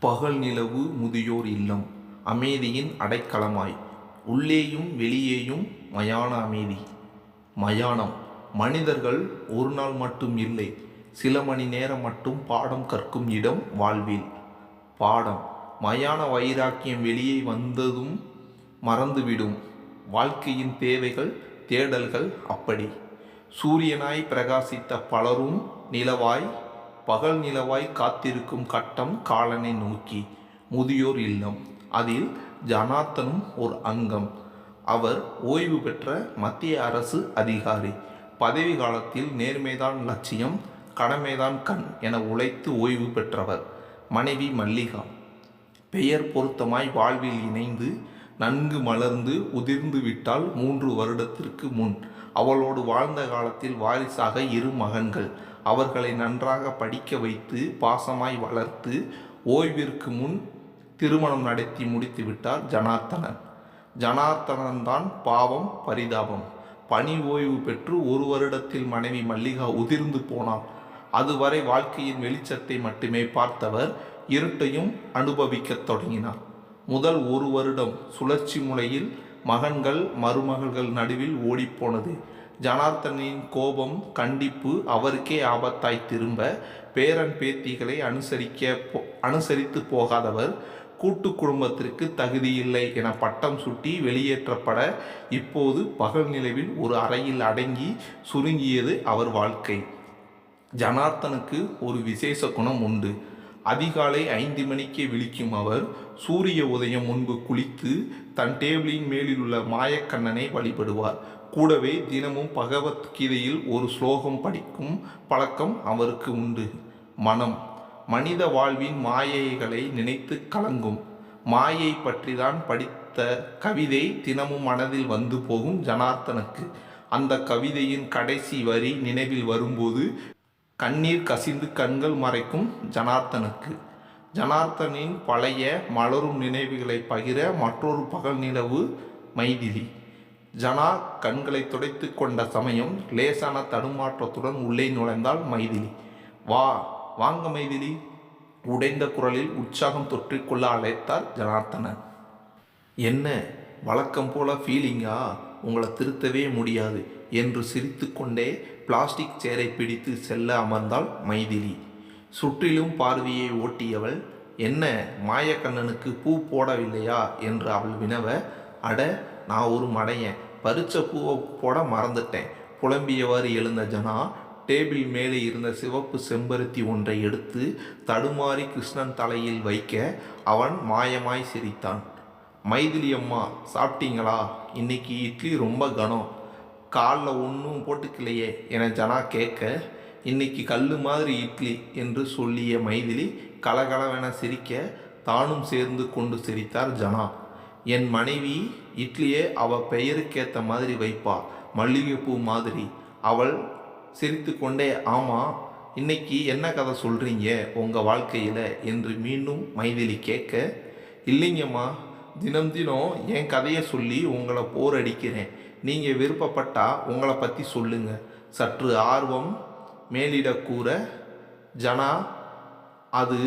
பகல் நிலவு முதியோர் இல்லம். அமைதியின் அடைக்கலமாய். உள்ளேயும் வெளியேயும் மயான அமைதி. மயானம். மனிதர்கள் ஒரு நாள் மட்டும் இல்லை. சில மணி நேரம் மட்டும் பாடம் கற்கும் இடம் வாழ்வில். பாடம். மயான வைராக்கியம் வெளியே வந்ததும் மறந்துவிடும். வாழ்க்கையின் தேவைகள் தேடல்கள் அப்படி. சூரியனாய் பிரகாசித்த பலரும் நிலவாய் பகல் நிலவாய் காத்திருக்கும் கட்டம் காலனை நோக்கி முதியோர் இல்லம். அதில் ஜனாத்தனும் ஒரு அங்கம். அவர் ஓய்வு பெற்ற மத்திய அரசு அதிகாரி. பதவி காலத்தில் நேர்மைதான் லட்சியம் கடமைதான் கண் என உழைத்து ஓய்வு பெற்றவர். மனைவி மல்லிகா. பெயர் பொருத்தமாய் வாழ்வில் இணைந்து நன்கு மலர்ந்து உதிர்ந்து விட்டால் மூன்று வருடத்திற்கு முன். அவளோடு வாழ்ந்த காலத்தில் வாரிசாக இரு மகன்கள். அவர்களை நன்றாக படிக்க வைத்து பாசமாய் வளர்த்து ஓய்விற்கு முன் திருமணம் நடத்தி முடித்து விட்டார் ஜனார்த்தனன். ஜனார்த்தனன் தான் பாவம் பரிதாபம். பணி ஓய்வு பெற்று ஒரு வருடத்தில் மனைவி மல்லிகா உதிர்ந்து போனார் அதுவரை வாழ்க்கையின் வெளிச்சத்தை மட்டுமே பார்த்தவர் இருட்டையும் அனுபவிக்கத் தொடங்கினார். முதல் ஒரு வருடம் சுழற்சி முறையில் மகன்கள் மருமகள்கள் நடுவில் ஓடிப்போனது. ஜனார்த்தனின் கோபம் கண்டிப்பு அவருக்கே ஆபத்தாய் திரும்ப பேரன் பேத்திகளை அனுசரிக்க போ அனுசரித்து போகாதவர் கூட்டு குடும்பத்திற்கு தகுதியில்லை என பட்டம் சுட்டி வெளியேற்றப்பட இப்போது பகல் நிலவில் ஒரு அறையில் அடங்கி சுருங்கியது அவர் வாழ்க்கை. ஜனார்த்தனுக்கு ஒரு விசேஷ குணம் உண்டு. அதிகாலை ஐந்து மணிக்கே விழிக்கும் அவர் சூரிய உதயம் முன்பு குளித்து தன் டேபிளின் மேலில் உள்ள மாயக்கண்ணனை வழிபடுவார். கூடவே தினமும் பகவத்கீதையில் ஒரு ஸ்லோகம் படிக்கும் பழக்கம் அவருக்கு உண்டு. மனம் மனித வாழ்வின் மாயைகளை நினைத்து கலங்கும். மாயை பற்றிதான் படித்த கவிதை தினமும் மனதில் வந்து போகும் ஜனார்த்தனுக்கு. அந்த கவிதையின் கடைசி வரி நினைவில் வரும்போது கண்ணீர் கசிந்து கண்கள் மறைக்கும் ஜனார்த்தனுக்கு. ஜனார்த்தனின் பழைய மலரும் நினைவுகளை பகிர மற்றொரு பகல் நிலவு மைதிலி. ஜனா கண்களை துடைத்து கொண்ட சமயம் லேசான தடுமாற்றத்துடன் உள்ளே நுழைந்தாள் மைதிலி. வா வாங்க மைதிலி. உடைந்த குரலில் உற்சாகம் தொற்றிக்கொள்ள அழைத்தார் ஜனார்த்தனன். என்ன? வழக்கம் போல ஃபீலிங்கா உங்களை திருத்தவே முடியாது. என்று சிரித்துக்கொண்டே பிளாஸ்டிக் சேரை பிடித்து செல்ல அமர்ந்தாள் மைதிலி. சுற்றிலும் பார்வையை ஓட்டியவள் என்ன மாயக்கண்ணனுக்கு பூ போடவில்லையா? என்று அவள் வினவ அட நான் ஒரு மடையன். பறிச்ச பூவை போட மறந்துட்டேன். புலம்பியவாறு எழுந்த ஜனா டேபிள் மேலே இருந்த சிவப்பு செம்பருத்தி ஒன்றை எடுத்து தடுமாறி கிருஷ்ணன் தலையில் வைக்க அவன் மாயமாய் சிரித்தான். மைதிலி அம்மா சாப்பிட்டீங்களா? இன்னைக்கு இட்லி ரொம்ப கனம். காலில் ஒன்றும் போட்டுக்கலையே என ஜனா கேட்க இன்னைக்கு கல் மாதிரி இட்லி என்று சொல்லிய மைதிலி கலகலவென சிரிக்க தானும் சேர்ந்து கொண்டு சிரித்தார் ஜனா. என் மனைவி இட்லியே அவ பெயருக்கேற்ற மாதிரி வைப்பா மல்லிகைப்பூ மாதிரி. அவள் சிரித்து கொண்டே ஆமாம் இன்னைக்கு என்ன கதை சொல்கிறீங்க உங்கள் வாழ்க்கையில்? என்று மீண்டும் மைதிலி கேட்க இல்லைங்கம்மா தினம் தினம் என் கதையை சொல்லி உங்களை போர் அடிக்கிறேன். நீங்கள் விருப்பப்பட்டால் உங்களை பற்றி சொல்லுங்கள் சற்று ஆர்வம் மேலிட கூற ஜனா அது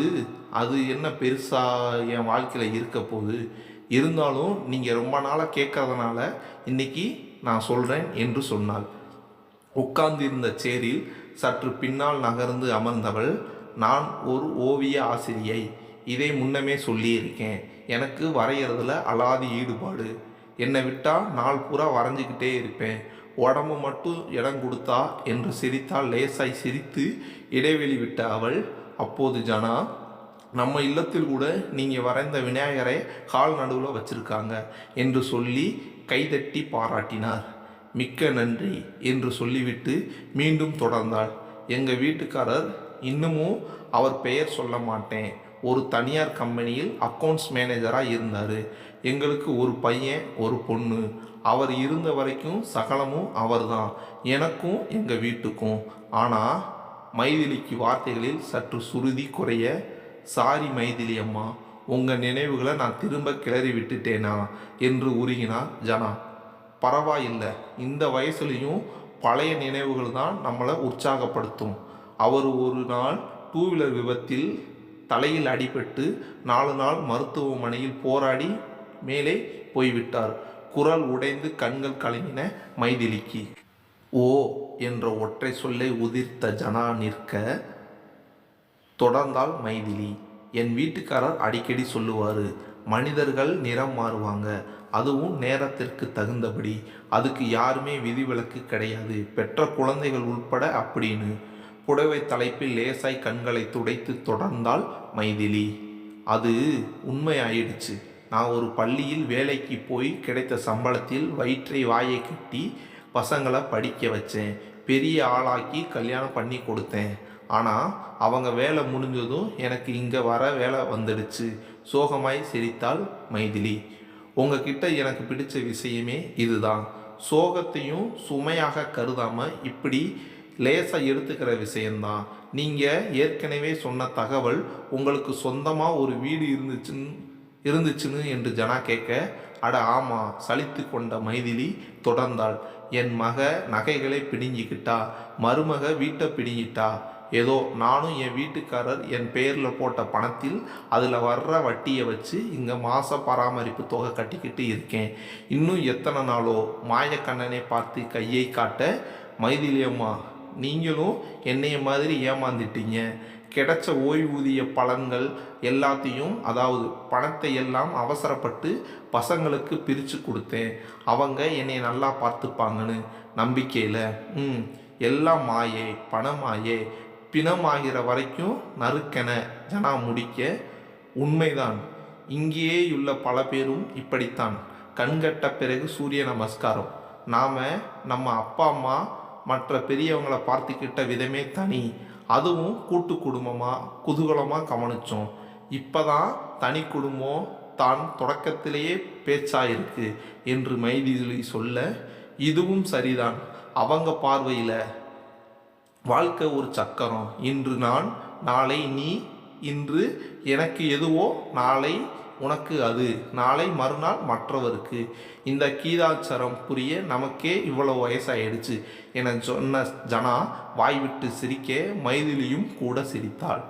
அது என்ன பெருசாக என் வாழ்க்கையில் இருக்க போகுது? இருந்தாலும் நீங்கள் ரொம்ப நாளாக கேட்கறதுனால இன்னைக்கு நான் சொல்கிறேன் என்று சொன்னாள். உட்கார்ந்திருந்த சேரில் சற்று பின்னால் நகர்ந்து அமர்ந்தவள் நான் ஒரு ஓவிய ஆசிரியை. இதை முன்னமே சொல்லியிருக்கேன். எனக்கு வரைகிறதுல அலாதி ஈடுபாடு. என்னை விட்டால் நாள் பூரா வரைஞ்சிக்கிட்டே இருப்பேன். உடம்பு மட்டும் இடம் கொடுத்தா என்று சிரித்தால் லேசாய் சிரித்து இடைவெளி விட்ட அவள். அப்போது ஜனா நம்ம இல்லத்தில் கூட நீங்கள் வரைந்த விநாயகரை கால் நடுவில் வச்சுருக்காங்க என்று சொல்லி கைதட்டி பாராட்டினார். மிக்க நன்றி என்று சொல்லிவிட்டு மீண்டும் தொடர்ந்தாள். எங்கள் வீட்டுக்காரர் இன்னமும் அவர் பெயர் சொல்ல மாட்டேன். ஒரு தனியார் கம்பெனியில் அக்கௌண்ட்ஸ் மேனேஜராக இருந்தார். எங்களுக்கு ஒரு பையன் ஒரு பொண்ணு. அவர் இருந்த வரைக்கும் சகலமும் அவர் தான் எனக்கும் எங்கள் வீட்டுக்கும். ஆனால் மைதிலிக்கு வார்த்தைகளில் சற்று சுருதி குறைய சாரி மைதிலி அம்மா உங்கள் நினைவுகளை நான் திரும்ப கிளறி விட்டுட்டேனா? என்று உருகினார் ஜனா. பரவாயில்லை. இந்த வயசுலேயும் பழைய நினைவுகள் தான் நம்மளை உற்சாகப்படுத்தும். அவர் ஒரு நாள் டூ வீலர் விபத்தில் தலையில் அடிபட்டு நாலு நாள் மருத்துவமனையில் போராடி மேலே போய்விட்டார். குரல் உடைந்து கண்கள் கலங்கின மைதிலிக்கு. ஓ என்ற ஒற்றை சொல்லை உதிர்த்த ஜனா நிற்க தொடர்ந்தால் மைதிலி. என் வீட்டுக்காரர் அடிக்கடி சொல்லுவார் மனிதர்கள் நிறம் மாறுவாங்க. அதுவும் நேரத்திற்கு தகுந்தபடி. அதுக்கு யாருமே விதிவிலக்கு கிடையாது. பெற்ற குழந்தைகள் உட்பட அப்படின்னு. புடவை தலைப்பில் லேசாய் கண்களை துடைத்து தொடர்ந்தால் மைதிலி. அது உண்மையாயிடுச்சு. நான் ஒரு பள்ளியில் வேலைக்கு போய் கிடைத்த சம்பளத்தில் வயிற்றை வாயை கட்டி பசங்களை படிக்க வச்சேன். பெரிய ஆளாக்கி கல்யாணம் பண்ணி கொடுத்தேன். ஆனால் அவங்க வேலை முடிஞ்சதும் எனக்கு இங்கே வர வேலை வந்துடுச்சு. சோகமாய் சிரித்தாள் மைதிலி. உங்ககிட்ட எனக்கு பிடிச்ச விஷயமே இதுதான். சோகத்தையும் சுமையாக கருதாமல் இப்படி லேசாக எடுத்துக்கிற விஷயந்தான் நீங்கள் ஏற்கனவே சொன்ன தகவல் உங்களுக்கு சொந்தமாக ஒரு வீடு இருந்துச்சுன்னு இருந்துச்சுன்னு என்று ஜனா கேட்க அட ஆமாம் சலித்து கொண்ட மைதிலி தொடர்ந்தாள். என் மக நகைகளை பிடுங்கிக்கிட்டா மருமக வீட்டை பிடுங்கிட்டா. ஏதோ நானும் என் வீட்டுக்காரர் என் பேரில் போட்ட பணத்தில் அதில் வர்ற வட்டியை வச்சு இங்கே மாத பராமரிப்பு தொகை கட்டிக்கிட்டு இருக்கேன். இன்னும் எத்தனை நாளோ? மாயக்கண்ணனை பார்த்து கையை காட்ட மைதிலியம்மா நீங்களும் என்னைய மாதிரி ஏமாந்துட்டீங்க. கிடைச்ச ஓய்வூதிய பலன்கள் எல்லாத்தையும் அதாவது பணத்தை எல்லாம் அவசரப்பட்டு பசங்களுக்கு பிரித்து கொடுத்தேன். அவங்க என்னை நல்லா பார்த்துப்பாங்கன்னு நம்பிக்கையில் ம் எல்லாம் மாயே பணமாயே பிணமாகிற வரைக்கும் நறுக்கென ஜனா முடிக்க உண்மைதான். இங்கேயே உள்ள பல பேரும் இப்படித்தான். கண்கட்ட பிறகு சூரிய நமஸ்காரம். நாம் நம்ம அப்பா அம்மா மற்ற பெரியவங்களை பார்த்துக்கிட்ட விதமே தனி. அதுவும் கூட்டு குடும்பமாக குதூகலமாக கவனித்தோம் இப்போ தான் தனி குடும்பம் தான் தொடக்கத்திலேயே பேச்சாயிருக்கு என்று மைதிலி சொல்ல இதுவும் சரிதான். அவங்க பார்வையில் வாழ்க்கை ஒரு சக்கரம். இன்று நான் நாளை நீ இன்று எனக்கு எதுவோ நாளை உனக்கு அது. நாளை மறுநாள் மற்றவருக்கு. இந்த கீதாச்சரம் புரிய நமக்கே இவ்வளோ வயசாயிடுச்சு என சொன்ன ஜனா வாய்விட்டு சிரிக்க மைதிலியும் கூட சிரித்தாள்.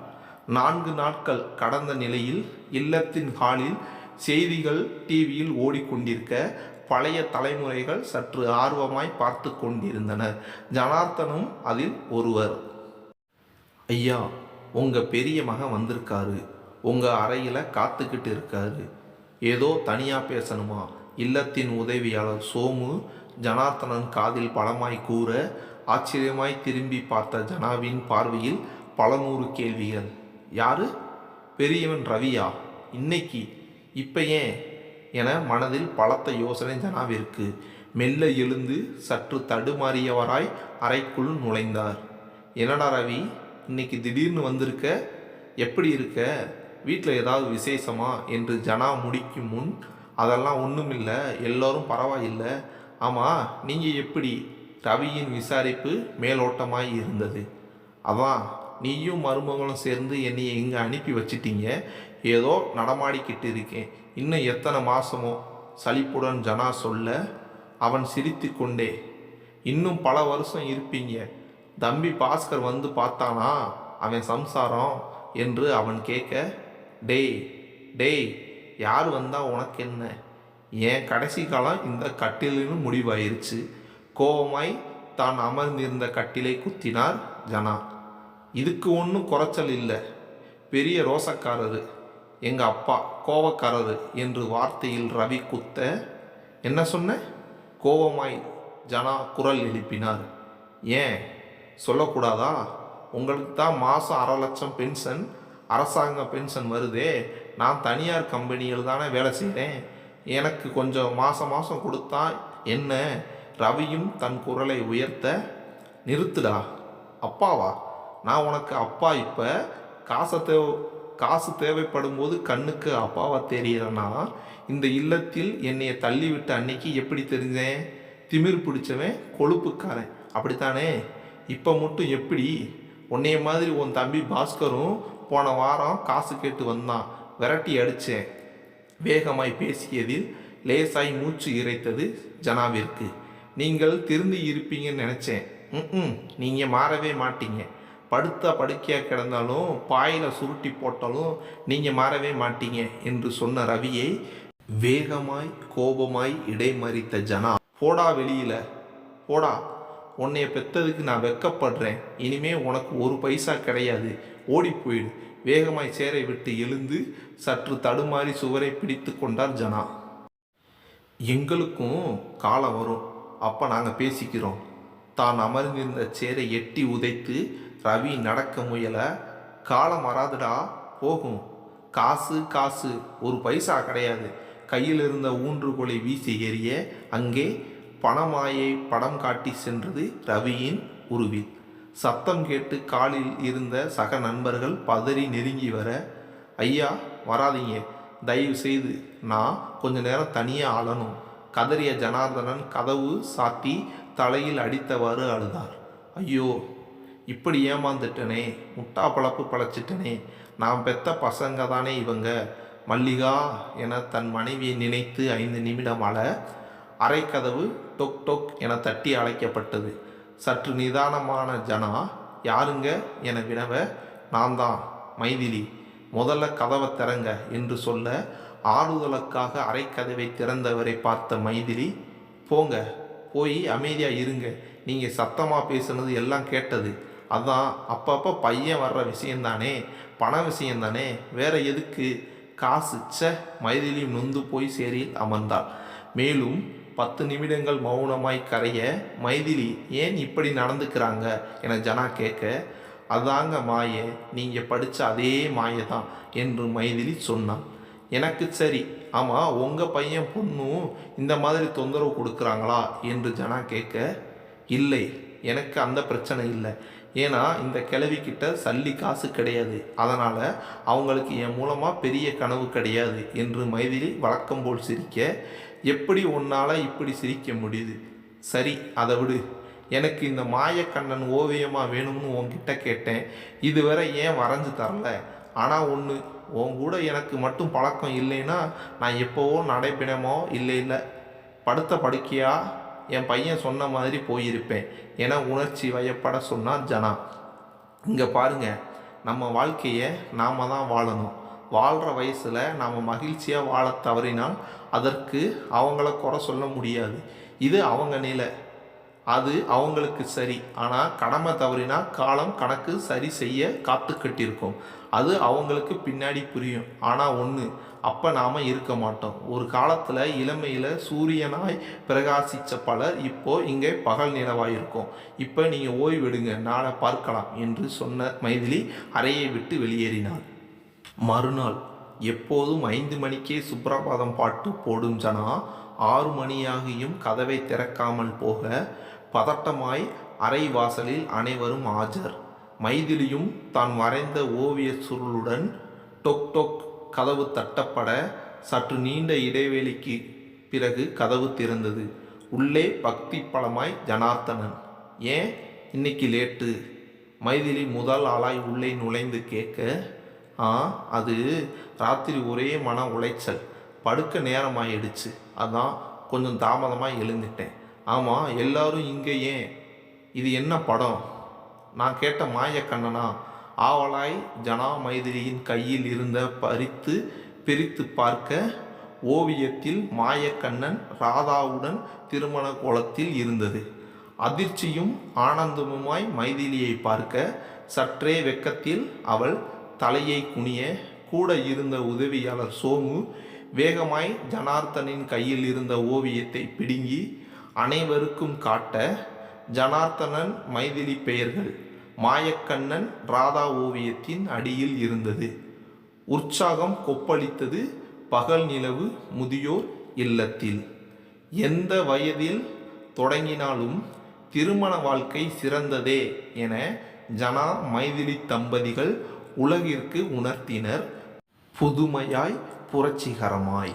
நான்கு நாட்கள் கடந்த நிலையில் இல்லத்தின் ஹாலில் செய்திகள் டிவியில் ஓடிக்கொண்டிருக்க பழைய தலைமுறைகள் சற்று ஆர்வமாய் பார்த்து கொண்டிருந்தனர் ஜனார்த்தனும் அதில் ஒருவர். ஐயா உங்கள் பெரிய மகன் வந்திருக்காரு. உங்கள் அறையில் காத்துக்கிட்டு இருக்காரு. ஏதோ தனியாக பேசணுமா? இல்லத்தின் உதவியாளர் சோமு ஜனார்த்தனன் காதில் பலமாய் கூற ஆச்சரியமாய் திரும்பி பார்த்த ஜனாவின் பார்வையில் பல நூறு கேள்விகள். யாரு? பெரியவன் ரவியா? இன்னைக்கு. இப்போ ஏன்? என மனதில் பலத்த யோசனை ஜனாவிற்கு. மெல்ல எழுந்து சற்று தடுமாறியவராய் அறைக்குள் நுழைந்தார். என்னடா ரவி? இன்னைக்கு திடீர்னு வந்திருக்க? எப்படி இருக்க? வீட்டில் ஏதாவது விசேஷமா என்று ஜனா முடிக்கும் முன் அதெல்லாம் ஒன்றுமில்லை எல்லோரும் பரவாயில்லை. ஆமாம் நீங்கள் எப்படி ரவியின் விசாரிப்பு மேலோட்டமாய் இருந்தது? அதான் நீயும் மருமகளும் சேர்ந்து என்னை இங்கே அனுப்பி வச்சிட்டீங்க. ஏதோ நடமாடிக்கிட்டு இருக்கேன். இன்னும் எத்தனை மாதமோ சலிப்புடன் ஜனா சொல்ல அவன் சிரித்து கொண்டே இன்னும் பல வருஷம் இருப்பீங்க. தம்பி பாஸ்கர் வந்து பார்த்தானா? அவன் சம்சாரம்? என்று அவன் கேட்க டேய் டேய் யார் வந்தால் உனக்கு என்ன? ஏன் கடைசி காலம் இந்த கட்டிலின்னு முடிவாயிருச்சு. கோவமாய் தான் அமர்ந்திருந்த கட்டிலை குத்தினார் ஜனா. இதுக்கு ஒன்றும் குறைச்சல் இல்லை. பெரிய ரோசக்காரரு எங்கள் அப்பா கோவக்காரரு என்று வார்த்தையில் ரவி குத்த என்ன சொன்ன? கோவமாய் ஜனா குரல் எழுப்பினார். ஏன்? சொல்லக்கூடாதா? உங்களுக்கு தான் மாதம் அரை லட்சம் பென்ஷன் அரசாங்க பென்ஷன் வருதே நான் தனியார் கம்பெனியில் தானே வேலை செய்கிறேன் எனக்கு கொஞ்சம் மாதம் மாதம் கொடுத்தா என்ன? ரவியும் தன் குரலை உயர்த்த நிறுத்துடா அப்பாவா? நான் உனக்கு அப்பா இப்போ காசை தேவ காசு தேவைப்படும் போது கண்ணுக்கு அப்பாவா தெரியறனா இந்த இல்லத்தில் என்னையை தள்ளிவிட்ட அன்னைக்கு எப்படி தெரிஞ்சேன்? திமிர் பிடிச்சவன் கொழுப்புக்காரன். அப்படித்தானே? இப்போ மட்டும் எப்படி? உன்னைய மாதிரி உன் தம்பி பாஸ்கரும் போன வாரம் காசு கேட்டு வந்தான். விரட்டி அடித்தேன் வேகமாய் பேசியதில் லேசாய் மூச்சு இறைத்தது ஜனாவிற்கு. நீங்கள் திருந்தி இருப்பீங்கன்னு நினச்சேன். ம் நீங்கள் மாறவே மாட்டீங்க. படுத்த படுக்கையாக கிடந்தாலும் பாயில் சுருட்டி போட்டாலும் நீங்கள் மாறவே மாட்டீங்க என்று சொன்ன ரவியை வேகமாய் கோபமாய் இடைமறித்த ஜனா போடா வெளியில். போடா. உன்னைய பெத்ததுக்கு நான் வெக்கப்படுறேன். இனிமே உனக்கு ஒரு பைசா கிடையாது. ஓடிப்போயிடு. வேகமாய் சேரை விட்டு எழுந்து சற்று தடுமாறி சுவரை பிடித்து கொண்டார் ஜனா. எங்களுக்கும் காலம் வரும். அப்போ நாங்கள் பேசிக்கிறோம். தான் அமர்ந்திருந்த சேரை எட்டி உதைத்து ரவி நடக்க முயல. காலம் வராதுடா. போகும். காசு காசு. ஒரு பைசா கிடையாது. கையில் இருந்த ஊன்றுகோலை வீசி எறிய அங்கே பணமாயை படம் காட்டி சென்றது ரவியின் உருவில். சத்தம் கேட்டு காலில் இருந்த சக நண்பர்கள் பதறி நெருங்கி வர ஐயா வராதீங்க. தயவு செய்து நான் கொஞ்ச நேரம் தனியாக அழணும் கதறிய ஜனார்தனன் கதவு சாத்தி தலையில் அடித்தவாறு அழுதார். ஐயோ இப்படி ஏமாந்துட்டனே. முட்டா பழப்பு பழச்சிட்டனே. நான் பெத்த பசங்க தானே இவங்க. மல்லிகா என தன் மனைவியை நினைத்து ஐந்து நிமிடம் அழ அரைக்கதவு டொக் டொக் என தட்டி அழைக்கப்பட்டது. சற்று நிதானமான ஜனா யாருங்க என வினவ நான் தான் மைதிலி முதல்ல கதவை திறங்க என்று சொல்ல ஆறுதலுக்காக அரைக்கதவை திறந்தவரை பார்த்த மைதிலி போங்க போய் அமைதியாக இருங்க. நீங்கள் சத்தமாக பேசுனது எல்லாம் கேட்டது. அதான் அப்பப்போ பையன் வர்ற விஷயந்தானே பண விஷயந்தானே வேற எதுக்கு? காசு ச மைதிலி நொந்து போய் சேரில் அமர்ந்தாள். மேலும் பத்து நிமிடங்கள் மௌனமாய் கரைய மைதிலி ஏன் இப்படி நடந்துக்கிறாங்க? என ஜனா கேட்க அதாங்க மாய நீங்கள் படித்த அதே மாயை தான் என்று மைதிலி சொன்னான். எனக்கு சரி ஆமாம் உங்கள் பையன் பொண்ணும் இந்த மாதிரி தொந்தரவு கொடுக்குறாங்களா? என்று ஜனா கேட்க இல்லை எனக்கு அந்த பிரச்சனை இல்லை. ஏன்னா இந்த கிழவிக்கிட்ட சல்லி காசு கிடையாது. அதனால் அவங்களுக்கு என் மூலமாக பெரிய கனவு கிடையாது என்று மைதிலி வழக்கம் போல் சிரிக்க எப்படி உன்னால் இப்படி சிரிக்க முடியுது? சரி அதை விடு. எனக்கு இந்த மாயக்கண்ணன் ஓவியமாக வேணும்னு உன்கிட்ட கேட்டேன். இதுவரை ஏன் வரைஞ்சு தரல? ஆனால் ஒன்று உன் கூட எனக்கு மட்டும் பழக்கம் இல்லைன்னா நான் எப்போவோ நடைபெணமோ இல்லை இல்லை. படுத்த படுக்கையாக என் பையன் சொன்ன மாதிரி போயிருப்பேன். என உணர்ச்சி வயப்பட சொன்னார் ஜனா. இங்கே பாருங்க நம்ம வாழ்க்கையை நாம தான் வாழணும். வாழ்கிற வயசில் நாம் மகிழ்ச்சியாக வாழ தவறினால் அதற்கு அவங்கள குறை சொல்ல முடியாது. இது அவங்க நிலை. அது அவங்களுக்கு சரி. ஆனால் கடமை தவறினா காலம் கணக்கு சரி செய்ய காத்து கட்டியிருக்கோம். அது அவங்களுக்கு பின்னாடி புரியும். ஆனால் ஒன்று அப்போ நாம் இருக்க மாட்டோம். ஒரு காலத்தில் இளமையில் சூரியனாய் பிரகாசித்த பலர் இப்போது இங்கே பகல் நிலவாக இருக்கும் இப்போ நீங்கள் ஓய்வெடுங்க நாளை பார்க்கலாம் என்று சொன்ன மைதிலி அறையை விட்டு வெளியேறினார் மறுநாள் எப்போதும் ஐந்து மணிக்கே சுப்ரபாதம் பாட்டு போடும் ஜனா ஆறு மணியாகியும் கதவை திறக்காமல் போக பதட்டமாய் அறை வாசலில் அனைவரும் ஆஜர். மைதிலியும் தான் வரைந்த ஓவியச் சுருளுடன் டொக் டொக் கதவு தட்டப்பட சற்று நீண்ட இடைவெளிக்கு பிறகு கதவு திறந்தது. உள்ளே பக்தி பலமாய் ஜனார்த்தனன். ஏன் இன்னைக்கு லேட்டு? மைதிலி முதல் ஆளாய் உள்ளே நுழைந்து கேட்க ஆ அது ராத்திரி ஒரே மன உளைச்சல். படுக்க நேரமாயிடுச்சு. அதான் கொஞ்சம் தாமதமாக எழுந்துட்டேன். ஆமாம் எல்லாரும் இங்கே ஏன்? இது என்ன படம்? நான் கேட்ட மாயக்கண்ணனா? ஆவலாய் ஜனா மைதிலியின் கையில் இருந்த பறித்து பிரித்து பார்க்க ஓவியத்தில் மாயக்கண்ணன் ராதாவுடன் திருமண கோலத்தில் இருந்தது. அதிர்ச்சியும் ஆனந்தமுமாய் மைதிலியை பார்க்க சற்றே வெக்கத்தில் அவள் தலையை குனிய கூட இருந்த உதவியாளர் சோமு வேகமாய் ஜனார்த்தனின் கையில் இருந்த ஓவியத்தை பிடுங்கி அனைவருக்கும் காட்ட ஜனார்த்தனன் மைதிலி பெயர்கள் மாயக்கண்ணன் ராதா ஓவியத்தின் அடியில் இருந்தது. உற்சாகம் கொப்பளித்தது பகல் நிலவு முதியோர் இல்லத்தில். எந்த வயதில் தொடங்கினாலும் திருமண வாழ்க்கை சிறந்ததே என ஜனா மைதிலி தம்பதிகள் உலகிற்கு உணர்த்தினர். புதுமையாய் புரட்சிகரமாய்.